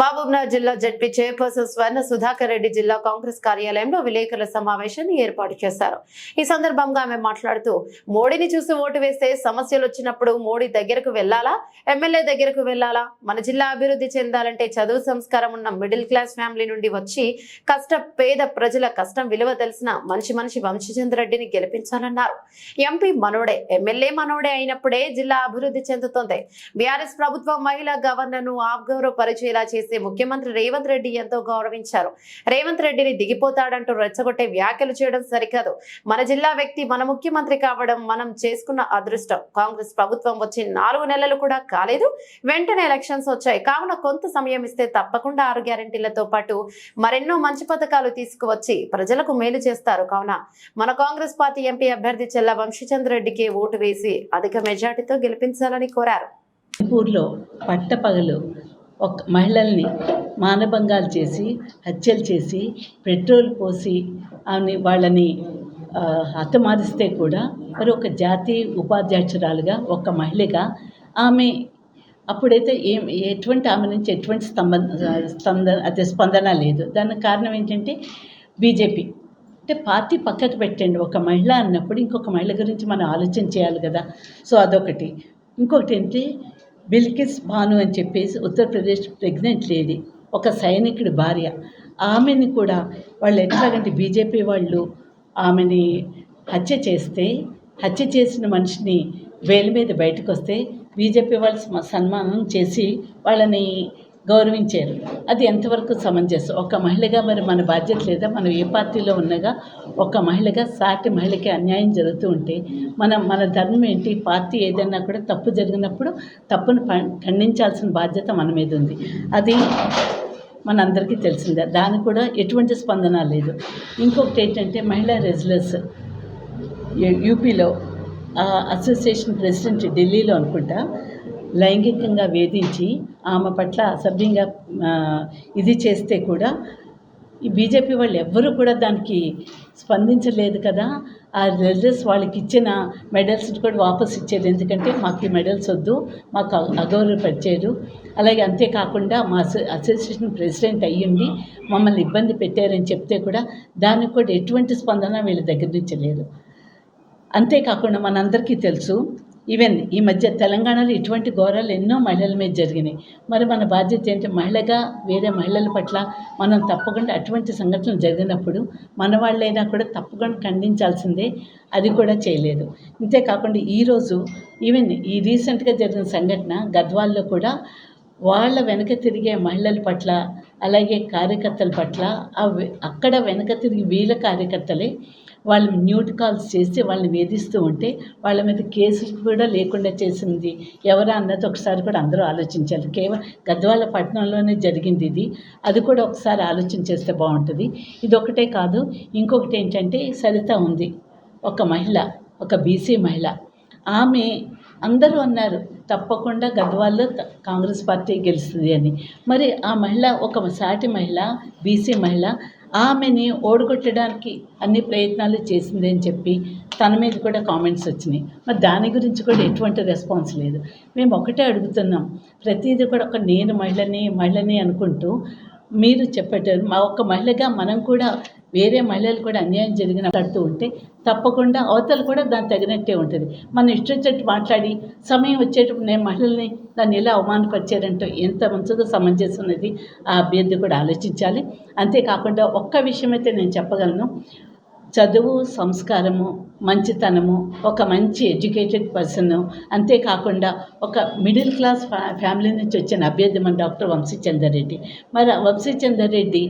మహబూబ్నగర్ జిల్లా ZP chairperson Swarna Sudhakar Reddy జిల్లా కాంగ్రెస్ కార్యాలయంలో విలేకరుల సమావేశాన్ని ఏర్పాటు చేశారు. ఈ సందర్భంగా ఆమె మాట్లాడుతూ మోడీని చూసి ఓటు వేస్తే సమస్యలు వచ్చినప్పుడు మోడీ దగ్గరకు వెళ్ళాలా ఎమ్మెల్యే దగ్గరకు వెళ్ళాలా మన జిల్లా అభివృద్ధి చెందాలంటే చదువు సంస్కారం ఉన్న మిడిల్ క్లాస్ ఫ్యామిలీ నుండి వచ్చి కష్ట పేద ప్రజల కష్టం విలువ తెలిసిన మంచి మనిషి వంశచంద్ర రెడ్డిని గెలిపించాలన్నారు. ఎంపీ మనోడే ఎమ్మెల్యే మనోడే అయినప్పుడే జిల్లా అభివృద్ధి చెందుతుంది. బీఆర్ఎస్ ప్రభుత్వం మహిళా గవర్నర్ను చేసి చేసే ముఖ్యమంత్రి రేవంత్ రెడ్డి ఎంతో గౌరవించారు. రేవంత్ రెడ్డిని దిగిపోతాడంటూ రెచ్చగొట్టే వ్యాఖ్యలు చేయడం సరికాదు. మన జిల్లా వ్యక్తి మన ముఖ్యమంత్రి కావడం మనం చేసుకున్న అదృష్టం. కాంగ్రెస్ ప్రభుత్వం వచ్చి నాలుగు నెలలు కూడా కాలేదు. వెంటనే ఎలక్షన్స్ వచ్చాయి. కావున కొంత సమయం ఇస్తే తప్పకుండా ఆరు గ్యారంటీలతో పాటు మరెన్నో మంచి పథకాలు తీసుకువచ్చి ప్రజలకు మేలు చేస్తారు. కావున మన కాంగ్రెస్ పార్టీ ఎంపీ అభ్యర్థి చెల్ల వంశీచంద్ర రెడ్డికి ఓటు వేసి అధిక మెజార్టీతో గెలిపించాలని కోరారు. పట్టపగలు ఒక మహిళల్ని మానభంగాలు చేసి హత్యలు చేసి పెట్రోల్ పోసి ఆమె వాళ్ళని హతమారిస్తే కూడా మరి ఒక జాతీయ ఉపాధ్యక్షురాలుగా ఒక మహిళగా ఆమె అప్పుడైతే ఏం ఎటువంటి ఆమె నుంచి ఎటువంటి స్తంభన స్పందన అదే స్పందన లేదు. దానికి కారణం ఏంటంటే బీజేపీ. అంటే పార్టీ పక్కకు పెట్టండి. ఒక మహిళ అన్నప్పుడు ఇంకొక మహిళ గురించి మనం ఆలోచన చేయాలి కదా. సో అదొకటి. ఇంకొకటి ఏంటి? బిల్కిస్ భాను అని చెప్పేసి ఉత్తరప్రదేశ్ ప్రెగ్నెంట్ లేడీ ఒక సైనికుడి భార్య. ఆమెని కూడా వాళ్ళు ఎట్లాగంటే బీజేపీ వాళ్ళు ఆమెని హత్య చేస్తే హత్య చేసిన మనిషిని వేలు మీద బయటకు వస్తే బీజేపీ వాళ్ళు సన్మానం చేసి వాళ్ళని గౌరవించారు. అది ఎంతవరకు సమంజసం? ఒక మహిళగా మరి మన బాధ్యత లేదా? మనం ఏ పార్టీలో ఉన్నగా? ఒక మహిళగా సాటి మహిళకి అన్యాయం జరుగుతూ ఉంటే మనం మన ధర్మం ఏంటి? పార్టీ ఏదైనా కూడా తప్పు జరిగినప్పుడు తప్పును ఖండించాల్సిన బాధ్యత మన మీద ఉంది. అది మనందరికీ తెలిసిందే. దానికి కూడా ఎటువంటి స్పందన లేదు. ఇంకొకటి ఏంటంటే మహిళా రెజ్లర్స్ యూపీలో అసోసియేషన్ ప్రెసిడెంట్ ఢిల్లీలో అనుకుంటా లైంగికంగా వేధించి ఆమె పట్ల అసభ్యంగా ఇది చేస్తే కూడా ఈ బీజేపీ వాళ్ళు ఎవ్వరూ కూడా దానికి స్పందించలేదు కదా. ఆ రెజల్స్ వాళ్ళకి ఇచ్చిన మెడల్స్ కూడా వాపస్ ఇచ్చేది. ఎందుకంటే మాకు ఈ మెడల్స్ వద్దు మాకు అగౌరవపరిచారు. అలాగే అంతేకాకుండా మా అసోసియేషన్ ప్రెసిడెంట్ అయ్యుండి మమ్మల్ని ఇబ్బంది పెట్టారని చెప్తే కూడా దానికి కూడా ఎటువంటి స్పందన వీళ్ళ దగ్గర నుంచి లేదు. అంతేకాకుండా మనందరికీ తెలుసు ఈవెన్ ఈ మధ్య తెలంగాణలో ఇటువంటి ఘోరాలు ఎన్నో మహిళల మీద జరిగినాయి. మరి మన బాధ్యత ఏంటి? మహిళగా వేరే మహిళల పట్ల మనం తప్పకుండా అటువంటి సంఘటనలు జరిగినప్పుడు మన వాళ్ళైనా కూడా తప్పకుండా ఖండించాల్సిందే అది కూడా చేయలేదు. అంతేకాకుండా ఈరోజు ఈవెన్ ఈ రీసెంట్గా జరిగిన సంఘటన గద్వాల్లో కూడా వాళ్ళ వెనక తిరిగే మహిళల పట్ల అలాగే కార్యకర్తల పట్ల అక్కడ వెనక తిరిగి వీళ్ళ కార్యకర్తలే వాళ్ళు న్యూట్ కాల్స్ చేసి వాళ్ళని వేధిస్తూ ఉంటే వాళ్ళ మీద కేసులు కూడా లేకుండా చేసింది. ఎవరా అన్నది ఒకసారి కూడా అందరూ ఆలోచించాలి కేవలం గద్వాల పట్టణంలోనే జరిగింది ఇది. అది కూడా ఒకసారి ఆలోచన చేస్తే బాగుంటుంది. ఇది ఒకటే కాదు ఇంకొకటి ఏంటంటే సరిత ఉంది. ఒక మహిళ ఒక బీసీ మహిళ. ఆమె అందరూ అన్నారు తప్పకుండా గద్వాల్లో కాంగ్రెస్ పార్టీ గెలుస్తుంది అని. మరి ఆ మహిళ ఒక సాటి మహిళ బీసీ మహిళ ఆమెని ఓడగొట్టడానికి అన్ని ప్రయత్నాలు చేసింది అని చెప్పి తన మీద కూడా కామెంట్స్ వచ్చినాయి. మరి దాని గురించి కూడా ఎటువంటి రెస్పాన్స్ లేదు. మేము ఒకటే అడుగుతున్నాం. ప్రతిదీ కూడా ఒక నేను మహిళని మహిళని అనుకుంటూ మీరు చెప్పేటారు మా ఒక మహిళగా మనం కూడా వేరే మహిళలు కూడా అన్యాయం జరిగిన పడుతూ ఉంటే తప్పకుండా అవతలు కూడా దానికి తగినట్టే ఉంటుంది. మనం ఇష్టం మాట్లాడి సమయం వచ్చేటప్పుడు నేను మహిళల్ని దాన్ని ఎలా అవమానపరిచారంటే ఎంత మంచిగా సమంజసం అనేది ఆ అభ్యర్థి కూడా ఆలోచించాలి. అంతేకాకుండా ఒక్క విషయం అయితే నేను చెప్పగలను. చదువు సంస్కారము మంచితనము ఒక మంచి ఎడ్యుకేటెడ్ పర్సన్ అంతేకాకుండా ఒక మిడిల్ క్లాస్ ఫ్యా ఫ్యామిలీ నుంచి వచ్చిన అభ్యర్థి మన డాక్టర్ వంశీచందర్ రెడ్డి. మరి ఆ వంశీచందర్ రెడ్డి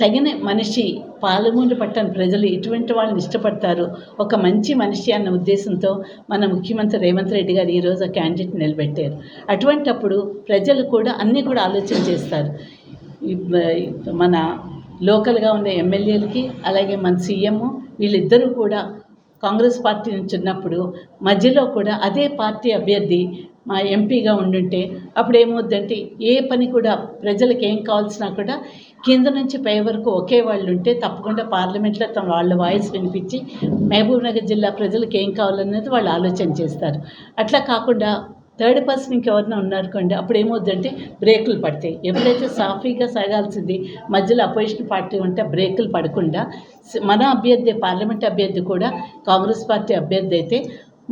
తగిన మనిషి పాలమూరు పట్టణ ప్రజలు ఇటువంటి వాళ్ళని ఇష్టపడతారు? ఒక మంచి మనిషి అన్న ఉద్దేశంతో మన ముఖ్యమంత్రి రేవంత్ రెడ్డి గారు ఈరోజు ఆ క్యాండిడేట్ నిలబెట్టారు. అటువంటప్పుడు ప్రజలు కూడా అన్నీ కూడా ఆలోచన చేస్తారు. మన లోకల్గా ఉన్న ఎమ్మెల్యేలకి అలాగే మన సీఎం వీళ్ళిద్దరూ కూడా కాంగ్రెస్ పార్టీ నుంచి ఉన్నప్పుడు మధ్యలో కూడా అదే పార్టీ అభ్యర్థి మా ఎంపీగా ఉండుంటే అప్పుడు ఏమవుద్దంటే ఏ పని కూడా ప్రజలకు ఏం కావాల్సినా కూడా కింద నుంచి పై వరకు ఒకే వాళ్ళు ఉంటే తప్పకుండా పార్లమెంట్లో తమ వాళ్ళ వాయిస్ వినిపించి మహబూబ్నగర్ జిల్లా ప్రజలకు ఏం కావాలన్నది వాళ్ళు ఆలోచన చేస్తారు. అట్లా కాకుండా థర్డ్ పర్సన్ ఇంకెవరైనా ఉన్నారనుకోండి అప్పుడు ఏమవుతుందంటే బ్రేకులు పడతాయి. ఎప్పుడైతే సాఫీగా సాగాల్సింది మధ్యలో అపోజిషన్ పార్టీ ఉంటే బ్రేకులు పడకుండా మన అభ్యర్థి పార్లమెంట్ అభ్యర్థి కూడా కాంగ్రెస్ పార్టీ అభ్యర్థి అయితే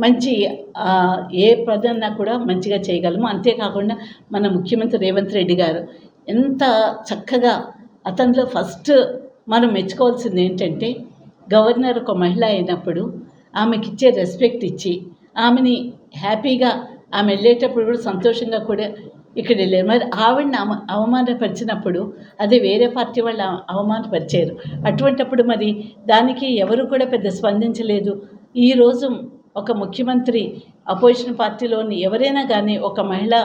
మంచి ఏ పదన్నా కూడా మంచిగా చేయగలము. అంతేకాకుండా మన ముఖ్యమంత్రి రేవంత్ రెడ్డి గారు ఎంత చక్కగా అతనిలో ఫస్ట్ మనం మెచ్చుకోవాల్సింది ఏంటంటే గవర్నర్ ఒక మహిళ అయినప్పుడు ఆమెకిచ్చే రెస్పెక్ట్ ఇచ్చి ఆమెని హ్యాపీగా ఆమె వెళ్ళేటప్పుడు కూడా సంతోషంగా కూడా ఇక్కడ వెళ్ళారు. మరి ఆవిడని అవ అవమానపరిచినప్పుడు అదే వేరే పార్టీ వాళ్ళు అవమానపరిచారు. అటువంటప్పుడు మరి దానికి ఎవరు కూడా పెద్ద స్పందించలేదు. ఈరోజు ఒక ముఖ్యమంత్రి అపోజిషన్ పార్టీలోని ఎవరైనా కానీ ఒక మహిళ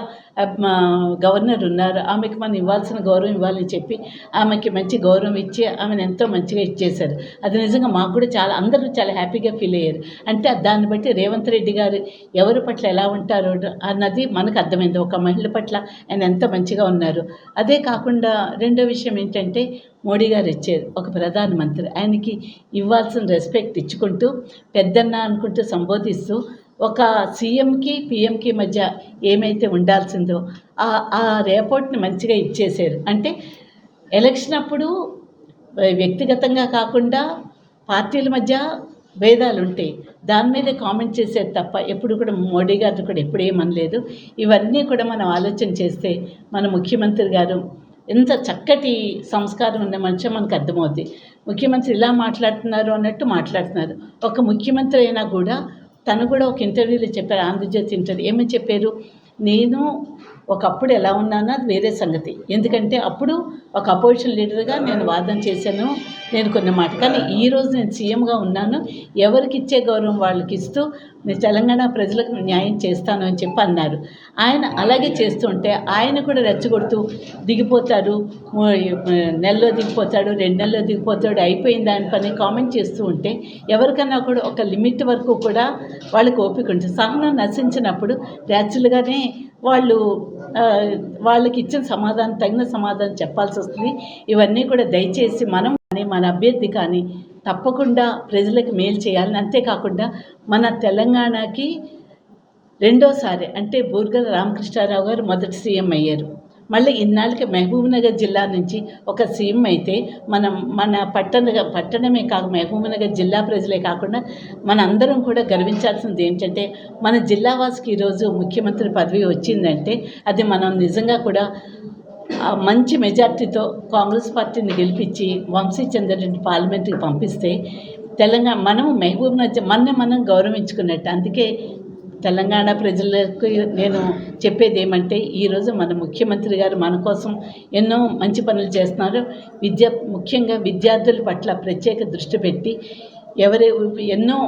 గవర్నర్ ఉన్నారు ఆమెకి మనం ఇవ్వాల్సిన గౌరవం ఇవ్వాలని చెప్పి ఆమెకి మంచి గౌరవం ఇచ్చి ఆమెను ఎంతో మంచిగా ఇచ్చేశారు. అది నిజంగా మాకు కూడా చాలా అందరూ చాలా హ్యాపీగా ఫీల్ అయ్యారు. అంటే దాన్ని బట్టి రేవంత్ రెడ్డి గారు ఎవరి పట్ల ఎలా ఉంటారో అన్నది మనకు అర్థమైంది. ఒక మహిళ పట్ల ఆయన ఎంత మంచిగా ఉన్నారు. అదే కాకుండా రెండో విషయం ఏంటంటే మోడీ గారు ఇచ్చారు ఒక ప్రధానమంత్రి ఆయనకి ఇవ్వాల్సిన రెస్పెక్ట్ ఇచ్చుకుంటూ పెద్దన్న అనుకుంటూ సంబోధిస్తూ ఒక సీఎంకి పిఎంకి మధ్య ఏమైతే ఉండాల్సిందో ఆ ఆ రేపోర్ట్ని మంచిగా ఇచ్చేసారు అంటే ఎలక్షన్ అప్పుడు వ్యక్తిగతంగా కాకుండా పార్టీల మధ్య భేదాలు ఉంటాయి దాని మీద కామెంట్ చేసేది తప్ప ఎప్పుడు కూడా మోడీ గారిని కూడా ఎప్పుడేమనలేదు ఇవన్నీ కూడా మనం ఆలోచన చేస్తే మన ముఖ్యమంత్రి గారు ఎంత చక్కటి సంస్కారం ఉన్న మనిషి మనకు అర్థమవుద్ది. ముఖ్యమంత్రి ఇలా మాట్లాడుతున్నారు అన్నట్టు మాట్లాడుతున్నారు. ఒక ముఖ్యమంత్రి అయినా కూడా తను కూడా ఒక ఇంటర్వ్యూలో చెప్పారు ఆంధ్రజ్యోతి ఇంటర్వ్యూ. ఏమని చెప్పారు? నేను ఒకప్పుడు ఎలా ఉన్నానో అది వేరే సంగతి. ఎందుకంటే అప్పుడు ఒక అపోజిషన్ లీడర్గా నేను వాదన చేశాను నేను కొన్ని మాట. కానీ ఈరోజు నేను సీఎంగా ఉన్నాను ఎవరికి ఇచ్చే గౌరవం వాళ్ళకి ఇస్తూ నేను తెలంగాణ ప్రజలకు న్యాయం చేస్తాను అని చెప్పి అన్నారు. ఆయన అలాగే చేస్తుంటే ఆయన కూడా రెచ్చగొడుతూ దిగిపోతారు నెలలో దిగిపోతాడు రెండు నెలల్లో దిగిపోతాడు అయిపోయింది ఆయన పని కామెంట్ చేస్తూ ఉంటే ఎవరికన్నా కూడా ఒక లిమిట్ వరకు కూడా వాళ్ళకి ఓపిక ఉంటుంది. సహనం నశించినప్పుడు న్యాచురల్గానే వాళ్ళు వాళ్ళకి ఇచ్చిన సమాధానం తగిన సమాధానం చెప్పాల్సి వస్తుంది. ఇవన్నీ కూడా దయచేసి మనం కానీ మన అభ్యర్థి కానీ తప్పకుండా ప్రజలకు మేలు చేయాలని అంతేకాకుండా మన తెలంగాణకి రెండోసారి అంటే బూర్గల రామకృష్ణారావు గారు మొదటి సీఎం అయ్యారు. మళ్ళీ ఇన్నాళ్ళకి మహబూబ్నగర్ జిల్లా నుంచి ఒక సీఎం అయితే మనం మన పట్టణ పట్టణమే కాక మహబూబ్నగర్ జిల్లా ప్రజలే కాకుండా మన అందరం కూడా గర్వించాల్సింది ఏంటంటే మన జిల్లావాసికి ఈరోజు ముఖ్యమంత్రి పదవి వచ్చిందంటే అది మనం నిజంగా కూడా మంచి మెజార్టీతో కాంగ్రెస్ పార్టీని గెలిపించి వంశీ చంద్రరెడ్డి పార్లమెంట్కి పంపిస్తే తెలంగాణ మనము మహబూబ్ నగర్ మన మనం గౌరవించుకున్నట్టు అందుకే తెలంగాణ ప్రజలకు నేను చెప్పేది ఏమంటే ఈరోజు మన ముఖ్యమంత్రి గారు మన కోసం ఎన్నో మంచి పనులు చేస్తున్నారు. విద్య ముఖ్యంగా విద్యార్థుల పట్ల ప్రత్యేక దృష్టి పెట్టి ఎవరే ఎన్నో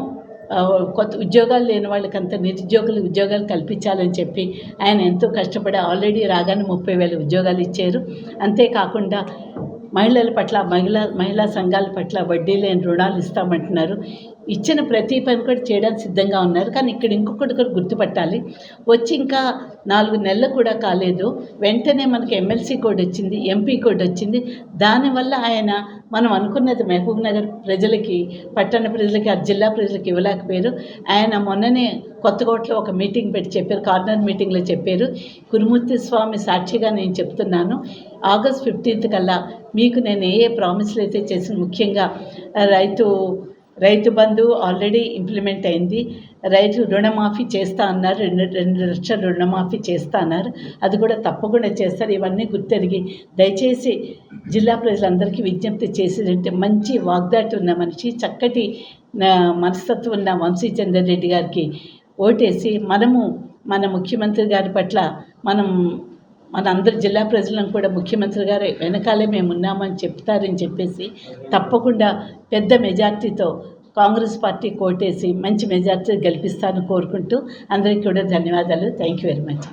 కొత్త ఉద్యోగాలు లేని వాళ్ళకంతా నిరుద్యోగులు ఉద్యోగాలు కల్పించాలని చెప్పి ఆయన ఎంతో కష్టపడి ఆల్రెడీ రాగానే ముప్పై వేల ఉద్యోగాలు ఇచ్చారు. అంతేకాకుండా మహిళల పట్ల మహిళా మహిళా సంఘాల పట్ల వడ్డీ లేని రుణాలు ఇస్తామంటున్నారు. ఇచ్చిన ప్రతి పని కూడా చేయడానికి సిద్ధంగా ఉన్నారు. కానీ ఇక్కడ ఇంకొకటి కూడా గుర్తుపట్టాలి. వచ్చి ఇంకా నాలుగు నెలలు కూడా కాలేదు. వెంటనే మనకి ఎమ్మెల్సీ కోడ్ వచ్చింది ఎంపీ కోడ్ వచ్చింది. దానివల్ల ఆయన మనం అనుకున్నది మహబూబ్ నగర్ ప్రజలకి పట్టణ ప్రజలకి ఆ జిల్లా ప్రజలకి ఇవ్వలేకపోయారు. ఆయన మొన్ననే కొత్తకోటలో ఒక మీటింగ్ పెట్టి చెప్పారు కార్నర్ మీటింగ్లో చెప్పారు. కురుమూర్తి స్వామి సాక్షిగా నేను చెప్తున్నాను. ఆగస్ట్ ఫిఫ్టీన్త్ కల్లా మీకు నేను ఏ ఏ ప్రామిస్లు అయితే చేసిన ముఖ్యంగా రైతు రైతు బంధు ఆల్రెడీ ఇంప్లిమెంట్ అయింది. రైతు రుణమాఫీ చేస్తా అన్నారు. రెండు రెండు లక్షల రుణమాఫీ చేస్తా అన్నారు. అది కూడా తప్పకుండా చేస్తారు. ఇవన్నీ గుర్తెరిగి దయచేసి జిల్లా ప్రజలందరికీ విజ్ఞప్తి చేసేదంటే మంచి వాగ్దాటి ఉన్న మనిషి చక్కటి మనస్తత్వం ఉన్న వంశీ చంద్రరెడ్డి గారికి ఓటేసి మనము మన ముఖ్యమంత్రి గారి పట్ల మనం మన అందరి జిల్లా ప్రజలను కూడా ముఖ్యమంత్రి గారు వెనకాలే మేము ఉన్నామని చెప్తారని చెప్పేసి తప్పకుండా పెద్ద మెజార్టీతో కాంగ్రెస్ పార్టీ కోటేసి మంచి మెజార్టీ గెలిపిస్తానని కోరుకుంటూ అందరికీ కూడా ధన్యవాదాలు. Thank you very much.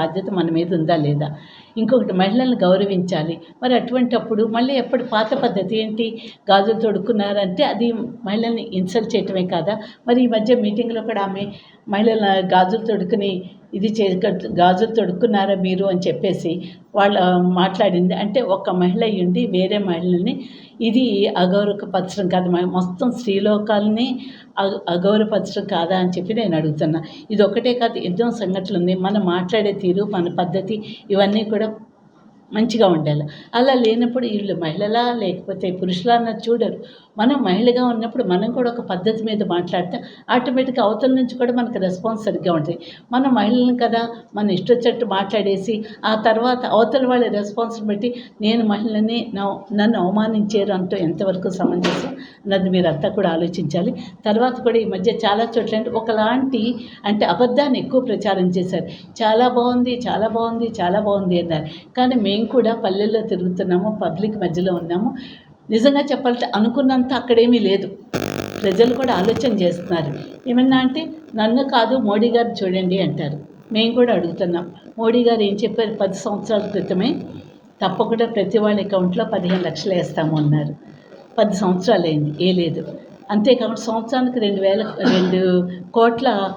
బాధ్యత మన మీద ఉందా లేదా? ఇంకొకటి మహిళలను గౌరవించాలి. మరి అటువంటప్పుడు మళ్ళీ ఎప్పుడు పాత పద్ధతి ఏంటి? గాజులు తొడుక్కున్నారంటే అది మహిళల్ని ఇన్సల్ట్ చేయటమే కాదా? మరి ఈ మధ్య మీటింగ్లో కూడా ఆమె మహిళల గాజులు తొడుక్కుని ఇది చే గాజులు తొడుక్కున్నారా మీరు అని చెప్పేసి వాళ్ళ మాట్లాడింది. అంటే ఒక మహిళ ఉండి వేరే మహిళని ఇది అగౌరవపరచడం కాదు. మొత్తం స్త్రీలోకాలని అగ- అగౌరవపరచడం కాదా అని చెప్పి నేను అడుగుతున్నా. ఇది ఒకటే కాదు ఎన్నో సంఘటనలు ఉంది మనం మాట్లాడే తీరు మన పద్ధతి ఇవన్నీ కూడా మంచిగా ఉండాలి. అలా లేనప్పుడు వీళ్ళు మహిళలా లేకపోతే పురుషులా అన్నది చూడరు. మనం మహిళగా ఉన్నప్పుడు మనం కూడా ఒక పద్ధతి మీద మాట్లాడితే ఆటోమేటిక్గా అవతల నుంచి కూడా మనకు రెస్పాన్స్ సరిగ్గా ఉంటుంది. మనం మహిళలను కదా మన ఇష్టొచ్చట్టు మాట్లాడేసి ఆ తర్వాత అవతల వాళ్ళ రెస్పాన్స్ని బట్టి నేను మహిళని నన్ను అవమానించారు అంటూ ఎంతవరకు సమంజసం అన్నది మీరంతా కూడా ఆలోచించాలి. తర్వాత కూడా ఈ మధ్య చాలా చోట్ల అంటే ఒకలాంటి అంటే అబద్ధాన్ని ఎక్కువ ప్రచారం చేశారు. చాలా బాగుంది చాలా బాగుంది చాలా బాగుంది అన్నారు. కానీ మేము కూడా పల్లెల్లో తిరుగుతున్నాము పబ్లిక్ మధ్యలో ఉన్నాము. నిజంగా చెప్పాలంటే అనుకున్నంత అక్కడేమీ లేదు. ప్రజలు కూడా ఆలోచన చేస్తున్నారు. ఏమన్నా అంటే నన్ను కాదు మోడీ గారు చూడండి అంటారు. మేము కూడా అడుగుతున్నాం. మోడీ గారు ఏం చెప్పారు? పది సంవత్సరాల క్రితమే తప్పకుండా ప్రతి వాళ్ళ అకౌంట్లో పదిహేను లక్షలు వేస్తాము అన్నారు. పది సంవత్సరాలు అయింది ఏ లేదు. అంతేకాకుండా సంవత్సరానికి రెండు వేల రెండు కోట్ల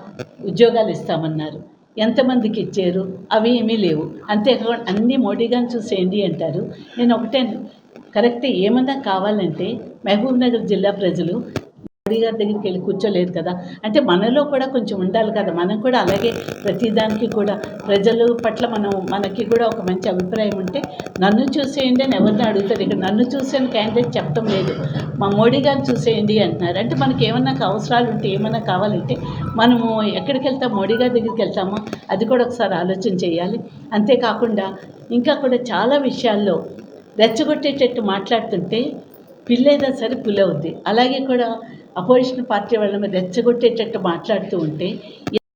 ఉద్యోగాలు ఇస్తామన్నారు. ఎంతమందికి ఇచ్చారు? అవి ఏమీ లేవు. అంతేకాకుండా అన్నీ మోడీ గారిని చూసేయండి అంటారు. నేను ఒకటే కరెక్ట్ ఏమన్నా కావాలంటే మహబూబ్నగర్ జిల్లా ప్రజలు మోడీ గారి దగ్గరికి వెళ్ళి కూర్చోలేదు కదా. అంటే మనలో కూడా కొంచెం ఉండాలి కదా. మనం కూడా అలాగే ప్రతిదానికి కూడా ప్రజల పట్ల మనం మనకి కూడా ఒక మంచి అభిప్రాయం ఉంటే నన్ను చూసేయండి అని ఎవరిని అడుగుతారు. ఇక్కడ నన్ను చూసేని క్యాండిడేట్ చెప్పడం లేదు. మా మోడీ గారిని చూసేయండి అంటున్నారు. అంటే మనకి ఏమన్నా అవసరాలు ఉంటే ఏమన్నా కావాలంటే మనము ఎక్కడికి వెళ్తాం మోడీ గారి దగ్గరికి వెళ్తామో? అది కూడా ఒకసారి ఆలోచన చేయాలి. అంతేకాకుండా ఇంకా కూడా చాలా విషయాల్లో రెచ్చగొట్టేటట్టు మాట్లాడుతుంటే పిల్లేదా సరే పులవుద్ది. అలాగే కూడా అపోజిషన్ పార్టీ వాళ్ళ మీద రెచ్చగొట్టేటట్టు మాట్లాడుతూ ఉంటే